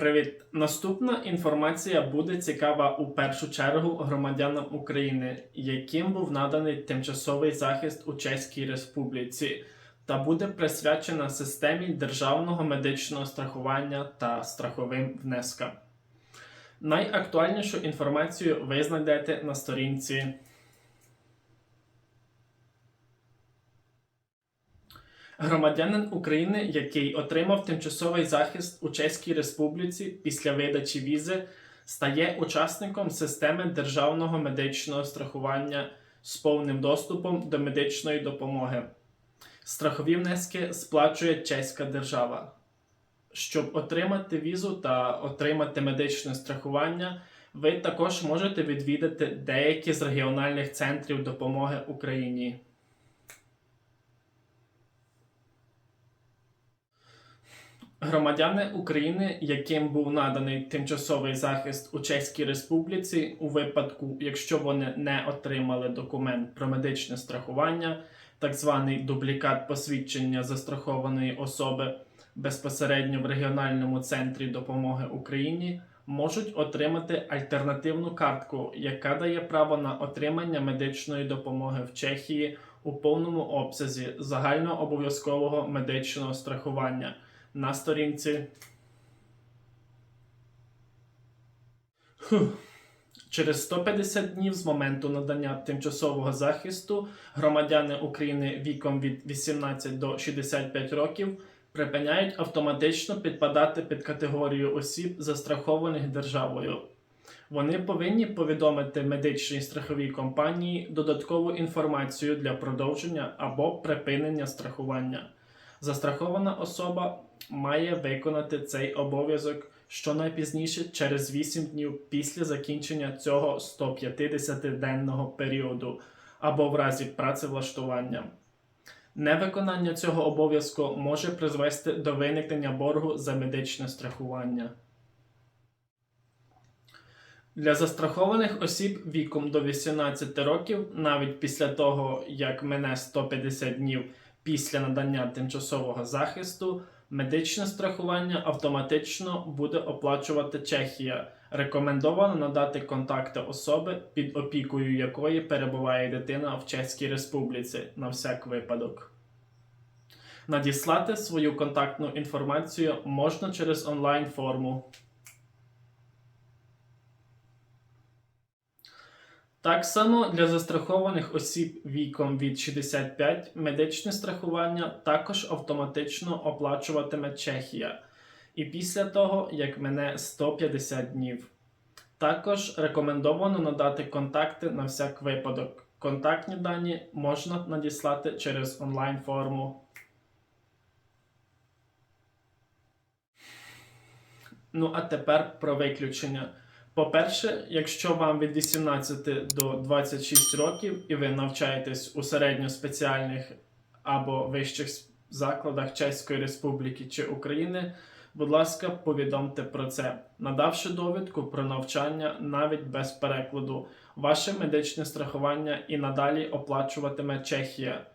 Привіт! Наступна інформація буде цікава у першу чергу громадянам України, яким був наданий тимчасовий захист у Чеській Республіці, та буде присвячена системі державного медичного страхування та страховим внескам. Найактуальнішу інформацію ви знайдете на сторінці. Громадянин України, який отримав тимчасовий захист у Чеській Республіці після видачі візи, стає учасником системи державного медичного страхування з повним доступом до медичної допомоги. Страхові внески сплачує чеська держава. Щоб отримати візу та отримати медичне страхування, ви також можете відвідати деякі з регіональних центрів допомоги Україні. Громадяни України, яким був наданий тимчасовий захист у Чеській Республіці, у випадку, якщо вони не отримали документ про медичне страхування, так званий дублікат посвідчення застрахованої особи безпосередньо в регіональному центрі допомоги Україні, можуть отримати альтернативну картку, яка дає право на отримання медичної допомоги в Чехії у повному обсязі загальнообов'язкового медичного страхування на сторінці. Фух. Через 150 днів з моменту надання тимчасового захисту громадяни України віком від 18 до 65 років припиняють автоматично підпадати під категорію осіб, застрахованих державою. Вони повинні повідомити медичній страховій компанії додаткову інформацію для продовження або припинення страхування. Застрахована особа має виконати цей обов'язок щонайпізніше через 8 днів після закінчення цього 150-денного періоду або в разі працевлаштування. Невиконання цього обов'язку може призвести до виникнення боргу за медичне страхування. Для застрахованих осіб віком до 18 років, навіть після того, як мине 150 днів після надання тимчасового захисту, медичне страхування автоматично буде оплачувати Чехія. Рекомендовано надати контакти особи, під опікою якої перебуває дитина в Чеській Республіці на всяк випадок. Надіслати свою контактну інформацію можна через онлайн-форму. Так само для застрахованих осіб віком від 65 медичне страхування також автоматично оплачуватиме Чехія. І після того, як мине 150 днів. Також рекомендовано надати контакти на всяк випадок. Контактні дані можна надіслати через онлайн-форму. Ну, а тепер про виключення. По-перше, якщо вам від 18 до 26 років і ви навчаєтесь у середньоспеціальних або вищих закладах Чеської Республіки чи України, будь ласка, повідомте про це, надавши довідку про навчання навіть без перекладу, ваше медичне страхування і надалі оплачуватиме Чехія.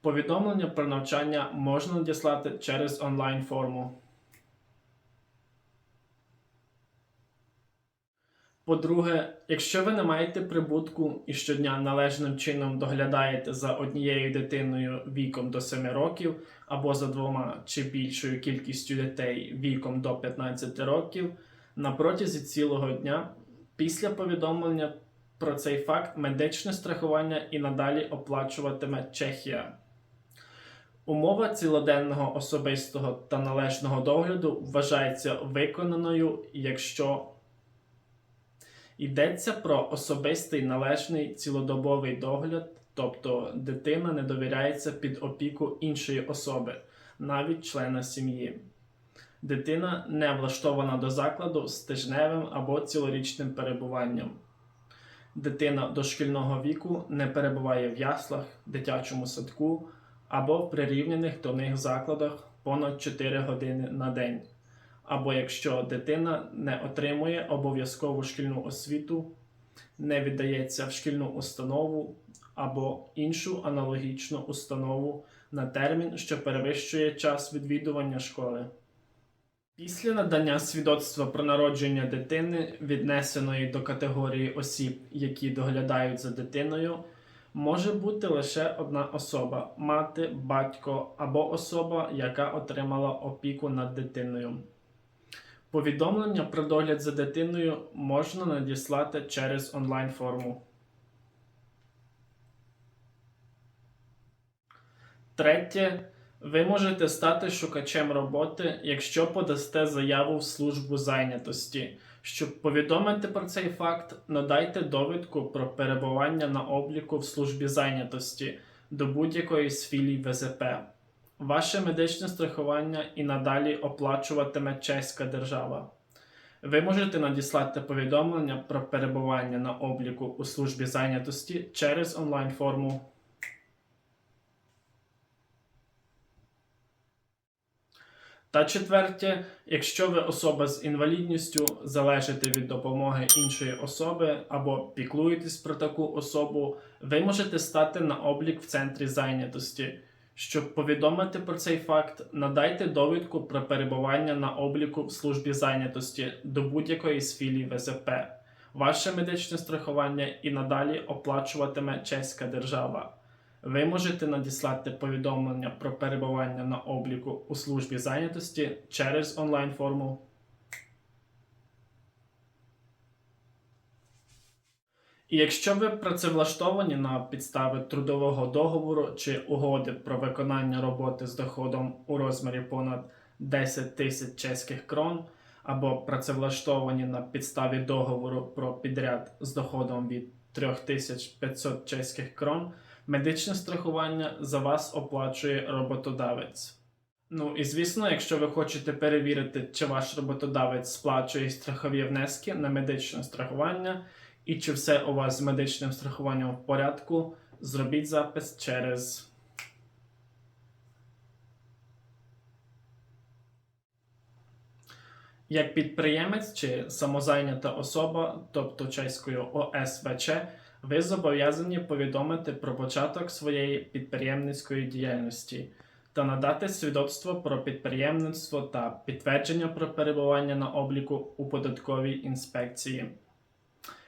Повідомлення про навчання можна надіслати через онлайн-форму. По-друге, якщо ви не маєте прибутку і щодня належним чином доглядаєте за однією дитиною віком до 7 років або за двома чи більшою кількістю дітей віком до 15 років, на протязі цілого дня, після повідомлення про цей факт медичне страхування і надалі оплачуватиме Чехія. Умова цілоденного особистого та належного догляду вважається виконаною, якщо Йдеться про особистий належний цілодобовий догляд, тобто дитина не довіряється під опіку іншої особи, навіть члена сім'ї. Дитина не влаштована до закладу з тижневим або цілорічним перебуванням. Дитина дошкільного віку не перебуває в яслах, дитячому садку або в прирівняних до них закладах понад 4 години на день або якщо дитина не отримує обов'язкову шкільну освіту, не віддається в шкільну установу або іншу аналогічну установу на термін, що перевищує час відвідування школи. Після надання свідоцтва про народження дитини, віднесеної до категорії осіб, які доглядають за дитиною, може бути лише одна особа мати, батько або особа, яка отримала опіку над дитиною. Повідомлення про догляд за дитиною можна надіслати через онлайн-форму. Третє. Ви можете стати шукачем роботи, якщо подасте заяву в службу зайнятості. Щоб повідомити про цей факт, надайте довідку про перебування на обліку в службі зайнятості до будь-якої з філій ВЗП. Ваше медичне страхування і надалі оплачуватиме чеська держава. Ви можете надіслати повідомлення про перебування на обліку у службі зайнятості через онлайн-форму. Та четверте, якщо ви особа з інвалідністю, залежите від допомоги іншої особи або піклуєтесь про таку особу, ви можете стати на облік в центрі зайнятості. Щоб повідомити про цей факт, надайте довідку про перебування на обліку в службі зайнятості до будь-якої з філій ВЗП. Ваше медичне страхування і надалі оплачуватиме чеська держава. Ви можете надіслати повідомлення про перебування на обліку у службі зайнятості через онлайн-форму. І якщо ви працевлаштовані на підставі трудового договору чи угоди про виконання роботи з доходом у розмірі понад 10 тисяч чеських крон, або працевлаштовані на підставі договору про підряд з доходом від 3500 чеських крон, медичне страхування за вас оплачує роботодавець. Ну і звісно, якщо ви хочете перевірити, чи ваш роботодавець сплачує страхові внески на медичне страхування, і чи все у вас з медичним страхуванням в порядку, зробіть запис через. Як підприємець чи самозайнята особа, тобто чеською ОСВЧ, ви зобов'язані повідомити про початок своєї підприємницької діяльності та надати свідоцтво про підприємництво та підтвердження про перебування на обліку у податковій інспекції.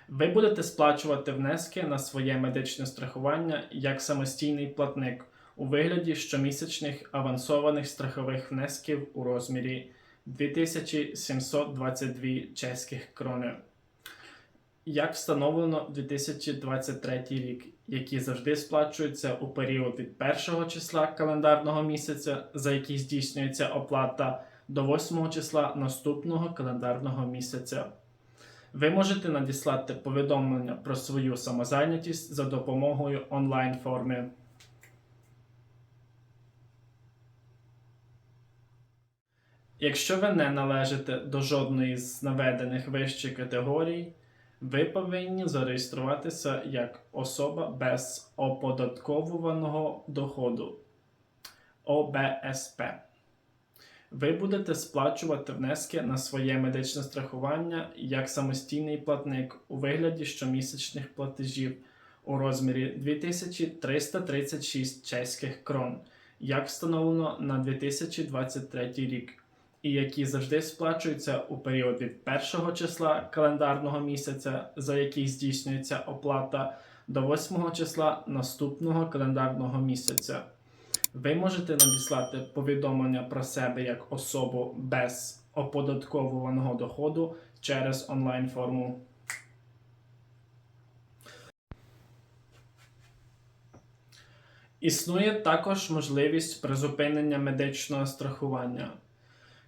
Ви будете сплачувати внески на своє медичне страхування як самостійний платник у вигляді щомісячних авансованих страхових внесків у розмірі 2722 чеських крони. Як встановлено 2023 рік, які завжди сплачуються у період від першого числа календарного місяця, за який здійснюється оплата, до 8 числа наступного календарного місяця. Ви можете надіслати повідомлення про свою самозайнятість за допомогою онлайн-форми. Якщо ви не належите до жодної з наведених вище категорій, ви повинні зареєструватися як особа без оподатковуваного доходу ОБСП. Ви будете сплачувати внески на своє медичне страхування як самостійний платник у вигляді щомісячних платежів у розмірі 2336 чеських крон, як встановлено на 2023 рік, і які завжди сплачуються у період від першого числа календарного місяця, за який здійснюється оплата, до 8 числа наступного календарного місяця. Ви можете надіслати повідомлення про себе як особу без оподатковуваного доходу через онлайн-форму. Існує також можливість призупинення медичного страхування.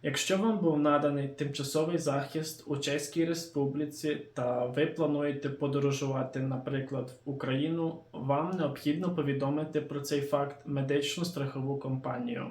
Якщо вам був наданий тимчасовий захист у Чеській Республіці та ви плануєте подорожувати, наприклад, в Україну, вам необхідно повідомити про цей факт медичну страхову компанію.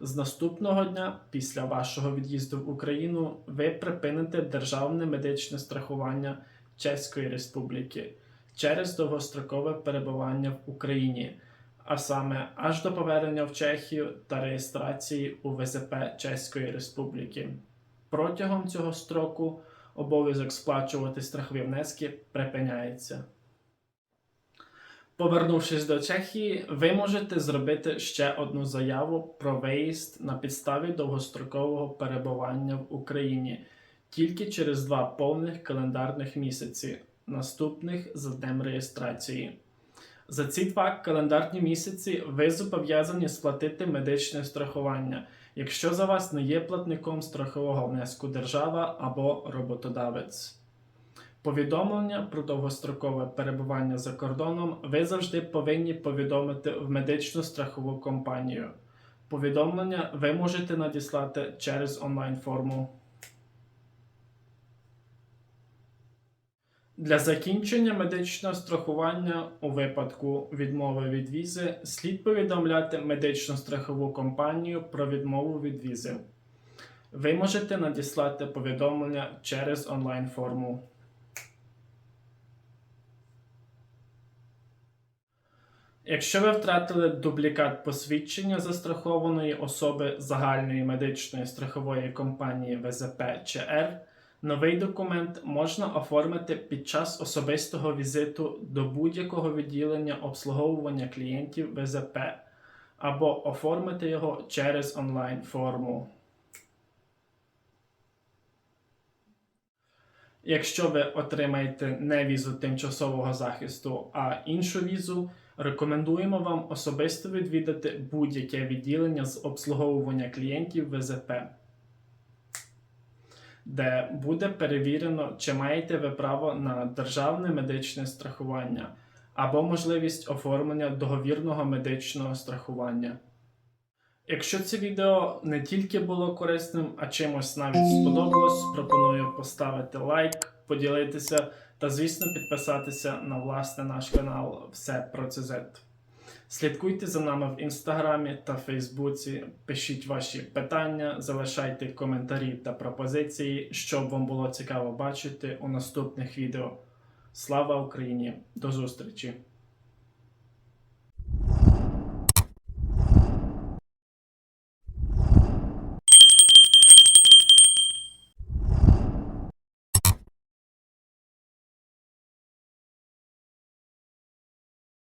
З наступного дня, після вашого від'їзду в Україну, ви припините державне медичне страхування Чеської Республіки через довгострокове перебування в Україні а саме аж до повернення в Чехію та реєстрації у ВЗП Чеської Республіки. Протягом цього строку обов'язок сплачувати страхові внески припиняється. Повернувшись до Чехії, ви можете зробити ще одну заяву про виїзд на підставі довгострокового перебування в Україні тільки через два повних календарних місяці, наступних за днем реєстрації. За ці два календарні місяці ви зобов'язані сплатити медичне страхування, якщо за вас не є платником страхового внеску держава або роботодавець. Повідомлення про довгострокове перебування за кордоном ви завжди повинні повідомити в медичну страхову компанію. Повідомлення ви можете надіслати через онлайн-форму. Для закінчення медичного страхування у випадку відмови від візи слід повідомляти медичну страхову компанію про відмову від візи. Ви можете надіслати повідомлення через онлайн-форму. Якщо ви втратили дублікат посвідчення застрахованої особи загальної медичної страхової компанії ВЗП чи Р, новий документ можна оформити під час особистого візиту до будь-якого відділення обслуговування клієнтів ВЗП або оформити його через онлайн-форму. Якщо ви отримаєте не візу тимчасового захисту, а іншу візу, рекомендуємо вам особисто відвідати будь-яке відділення з обслуговування клієнтів ВЗП, де буде перевірено, чи маєте ви право на державне медичне страхування або можливість оформлення договірного медичного страхування. Якщо це відео не тільки було корисним, а чимось навіть сподобалось, пропоную поставити лайк, поділитися та, звісно, підписатися на власне наш канал Все про ЦЗ. Слідкуйте за нами в інстаграмі та Фейсбуці, пишіть ваші питання, залишайте коментарі та пропозиції, щоб вам було цікаво бачити у наступних відео. Слава Україні! До зустрічі!